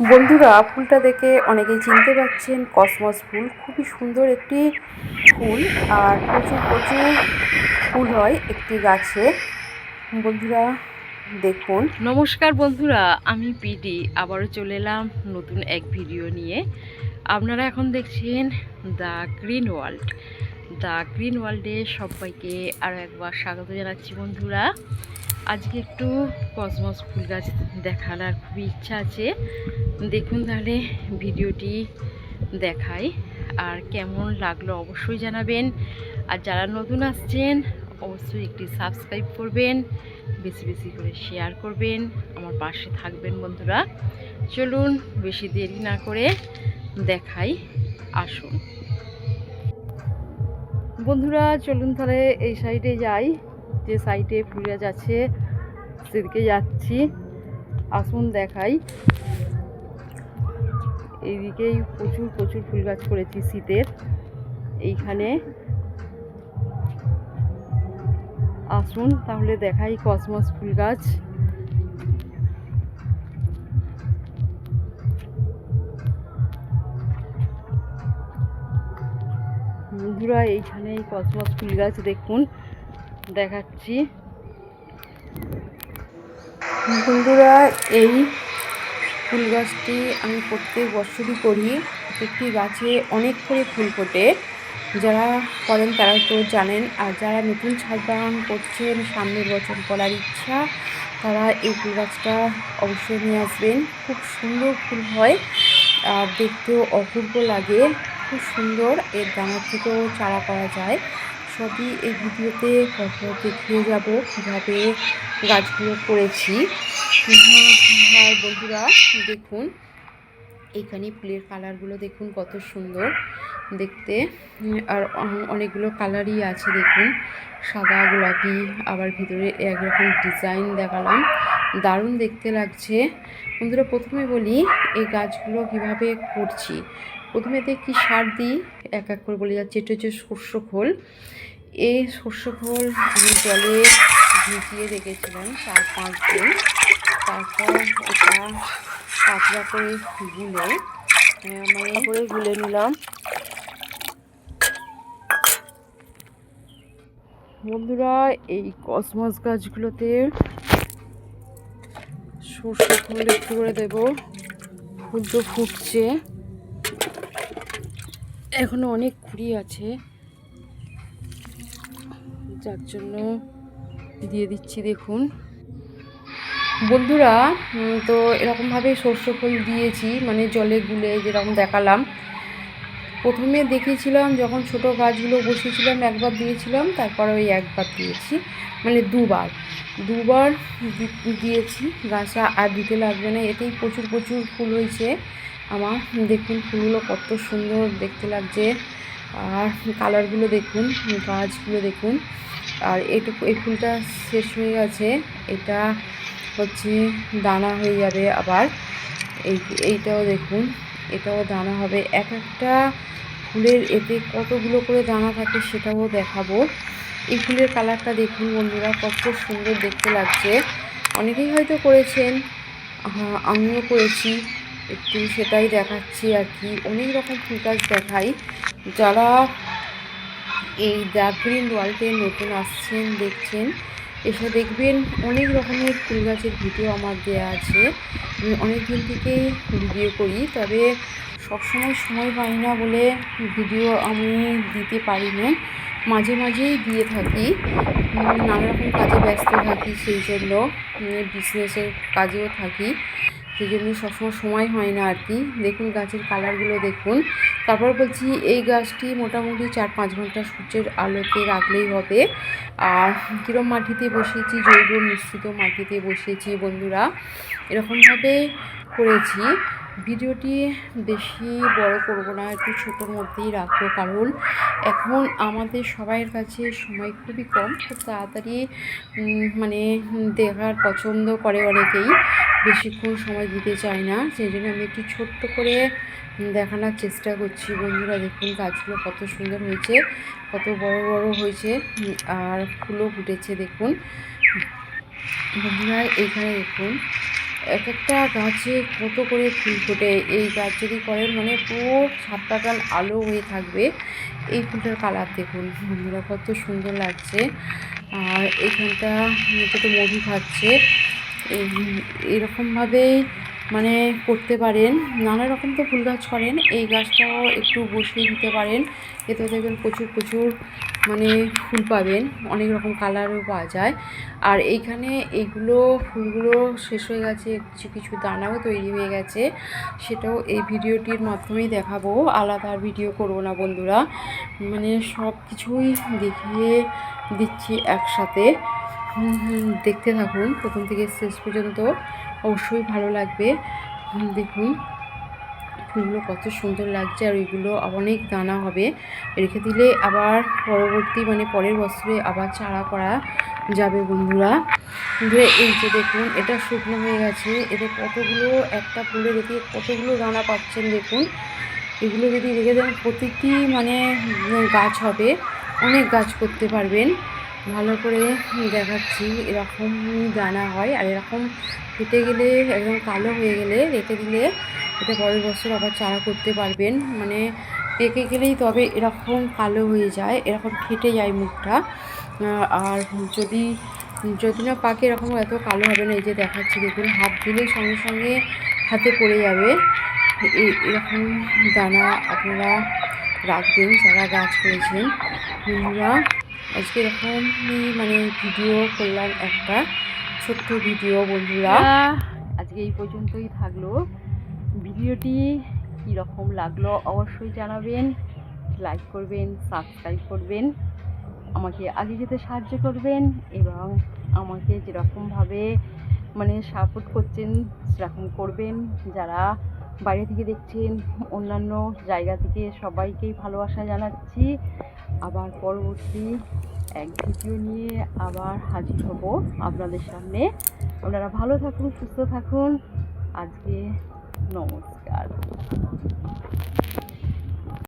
বন্ধুরা, ফুলটা দেখে অনেকেই চিনতে পারছেন, কসমস ফুল। খুবই সুন্দর একটি ফুল আর প্রচুর প্রচুর ফুল হয় একটি গাছে। বন্ধুরা, দেখুন। নমস্কার বন্ধুরা, আমি পিডি। আবারও চলে এলাম নতুন এক ভিডিও নিয়ে। আপনারা এখন দেখছেন the green world. The green ওয়ার্ল্ডে সবাইকে আরও একবার স্বাগত জানাচ্ছি বন্ধুরা। আজকে একটু কসমস ফুল গাছ দেখানোর খুবই ইচ্ছা আছে। দেখুন তাহলে ভিডিওটি দেখাই। আর কেমন লাগল অবশ্যই জানাবেন। আর যারা নতুন আসছেন, অবশ্যই একটি সাবস্ক্রাইব করবেন, বেশি বেশি করে শেয়ার করবেন, আমার পাশে থাকবেন বন্ধুরা। চলুন বেশি দেরি না করে দেখাই, আসুন। বন্ধুরা, চলুন তাহলে এই সাইডে যাই। যে সাইডে ফুল গাছ আছে সেদিকে যাচ্ছি। আসুন দেখাই। এইদিকেই প্রচুর প্রচুর ফুল গাছ করেছি শীতের। এইখানে আসুন তাহলে দেখাই কসমস ফুল গাছ। বন্ধুরা এইখানে এই কসমস ফুল গাছ দেখুন। দেখাচ্ছি। বন্ধুরা, এই ফুল গাছটি আমি প্রত্যেক বছরই করি। একটি গাছে অনেক করে ফুল ফোটে। যারা করেন তারা তো জানেন, আর যারা নতুন ছাদ বাগান করছেন, সামনের বছর করার ইচ্ছা, তারা এই ফুল গাছটা অবশ্যই নিয়ে আসবেন। খুব সুন্দর ফুল হয়, আর দেখতেও অপূর্ব লাগে। খুব সুন্দর, এর দানার থেকেও চারা করা যায়। সবই এই ভিডিওতে পরপর দেখিয়ে যাব কীভাবে গাছগুলো করেছি। আর বন্ধুরা, দেখুন, এখানে ফুলের কালারগুলো দেখুন কত সুন্দর দেখতে। আর অনেকগুলো কালারই আছে, দেখুন, সাদা, গোলাপি, আবার ভিতরে একরকম ডিজাইন দেখালাম। দারুণ দেখতে লাগছে। বন্ধুরা, প্রথমে বলি, এই গাছগুলো কীভাবে করছি? প্রথমে কি সার দিই? এক এক করে বলে যাচ্ছে, এটা হচ্ছে শস্য খোল। এই শস্য খোল আমি জলে ভিজিয়ে রেখেছিলাম চার পাঁচ দিন। তারপর এটা পাতলা করে গুলে মানে করে গুলে নিলাম। বন্ধুরা এই কসমস গাছগুলোতে সর্ষে খোল একটু করে দেবো। ফুল তো ফুটছে। এখনও অনেক কুড়ি আছে। যার জন্য দিয়ে দিচ্ছি, দেখুন। বন্ধুরা তো এরকমভাবে সর্ষে ফুল দিয়েছি মানে জলে গুলে যেরকম দেখালাম। প্রথমে দেখিয়েছিলাম, যখন ছোট গাছগুলো বসিয়েছিলাম, একবার দিয়েছিলাম, তারপর ওই একবার দিয়েছি মানে দুবার। দুবার দিয়েছি, গাছটা আর দিতে লাগবে না, এতেই প্রচুর প্রচুর ফুল হয়েছে। আমার দেখুন, ফুলগুলো কত সুন্দর দেখতে লাগছে। আর কালারগুলো দেখুন, গাছগুলো দেখুন। আর এটুকু এই ফুলটা শেষ হয়ে গেছে। এটা হচ্ছে দানা হয়ে যাবে আবার। এই, এইটাও দেখুন, এটাও দানা হবে। এক একটা ফুলের এতে কতগুলো করে দানা থাকে সেটাও দেখাবো। এই ফুলের কালারটা দেখুন বন্ধুরা, কত সুন্দর দেখতে লাগছে। অনেকেই হয়তো করেছেন আমিও করেছি। একটু সেটাই দেখাচ্ছি আর কি। অনেক রকম ফুল গাছ দেখাই। যারা এই দ্য গ্রিন ওয়ার্ল্ডে নতুন আসছেন, দেখছেন, এসে দেখবেন অনেক রকমের ফুল গাছের ভিডিও আমার দেওয়া আছে। আমি অনেক দিন থেকেই ভিডিও করি, তবে সবসময় সময় পাই না বলে ভিডিও আমি দিতে পারি না। মাঝে মাঝেই দিয়ে থাকি। নানা রকম কাজে ব্যস্ত থাকি সেই জন্য। বিজনেসের কাজেও থাকি। সেই জন্য সবসময় সময় হয় না আর কি। দেখুন গাছের কালারগুলো দেখুন। তারপর বলছি, এই গাছটি মোটামুটি চার পাঁচ ঘণ্টা সূর্যের আলোতে রাখলেই হবে। আর কীরম মাটিতে বসিয়েছি? জৈব মিশ্রিত মাটিতে বসিয়েছি বন্ধুরা। এরকমভাবে করেছি। ভিডিওটি বেশি বড় করব না, একটু ছোটোর মধ্যেই রাখব। কারণ এখন আমাদের সবাইয়ের কাছে সময় খুবই কম। খুব তাড়াতাড়ি মানে দেখার পছন্দ করে অনেকেই। বেশিক্ষণ সময় দিতে চাই না, সেই জন্য আমি একটু ছোট্ট করে দেখানোর চেষ্টা করছি। বন্ধুরা, দেখুন গাছগুলো কত সুন্দর হয়েছে, কত বড় বড় হয়েছে, আর ফুলও ফুটেছে, দেখুন। বন্ধুরা, এইখানে দেখুন, এক একটা গাছে কত করে ফুল ফোটে। এই গাছ যদি করেন মানে পুরো সাতটা টান আলো হয়ে থাকবে। এই ফুলটার কালার দেখুন, বন্ধুরা, কত সুন্দর লাগছে। আর এইখানটা তো মধু খাচ্ছে। এরকমভাবেই মানে করতে পারেন, নানা রকম তো ফুল গাছ করেন, এই গাছটাও একটু বসিয়ে দিতে পারেন, এতে দেখবেন প্রচুর প্রচুর মানে ফুল পাবেন, অনেক রকম কালারও পাওয়া যায়। আর এইখানে এইগুলো ফুলগুলো শেষ হয়ে গেছে কিছু কিছু দানাও তৈরি হয়ে গেছে, সেটাও এই ভিডিওটির মাধ্যমেই দেখাবো, আলাদা আর ভিডিও করব না বন্ধুরা। মানে সব কিছুই দেখিয়ে দিচ্ছি একসাথে। দেখতে থাকুন। প্রথম থেকে শেষ পর্যন্ত অবশ্যই ভালো লাগবে। দেখুন, ফুলগুলো কত সুন্দর লাগছে আর ওইগুলো অনেক দানা হবে। রেখে দিলে আবার পরবর্তী মানে পরের বছরে আবার চারা করা যাবে বন্ধুরা। বন্ধুরা, এই যে দেখুন, এটা শুকনো হয়ে গেছে। এতে কতগুলো, একটা ফুলে রেখে কতগুলো দানা পাচ্ছেন দেখুন। এগুলো যদি রেখে দেন, প্রতিটি মানে গাছ হবে। অনেক গাছ করতে পারবেন। ভালো করে দেখাচ্ছি, এরকম দানা হয়। আর এরকম ফেটে গেলে, একদম কালো হয়ে গেলে, রেখে দিলে এটা পরের বছর আবার চারা করতে পারবেন। মানে পেকে গেলেই তবে এরকম কালো হয়ে যায়, এরকম ফেটে যায় মুখটা। আর যদি যদি না পাকে, এরকম এত কালো হবে না, এই যে দেখাচ্ছি, দেখুন, হাত দিলে সঙ্গে সঙ্গে হাতে পড়ে যাবে। এরকম দানা আপনারা রাখবেন, যারা গাছ করেছেন, বন্ধুরা। আজকে এরকমই মানে ভিডিও করলাম একটা ছোট্ট ভিডিও বন্ধুরা। আজকে এই পর্যন্তই থাকল। ভিডিওটি কীরকম লাগল অবশ্যই জানাবেন লাইক করবেন সাবস্ক্রাইব করবেন, আমাকে আগে যেতে সাহায্য করবেন এবং আমাকে যেরকমভাবে মানে সাপোর্ট করছেন, সেরকম করবেন। যারা বাইরে থেকে দেখছেন অন্যান্য জায়গা থেকে সবাইকেই ভালোবাসা জানাচ্ছি। আবার পরবর্তী এক ভিডিও নিয়ে আবার হাজির হব আপনাদের সামনে। আপনারা ভালো থাকুন, সুস্থ থাকুন। আজকে নমস্কার।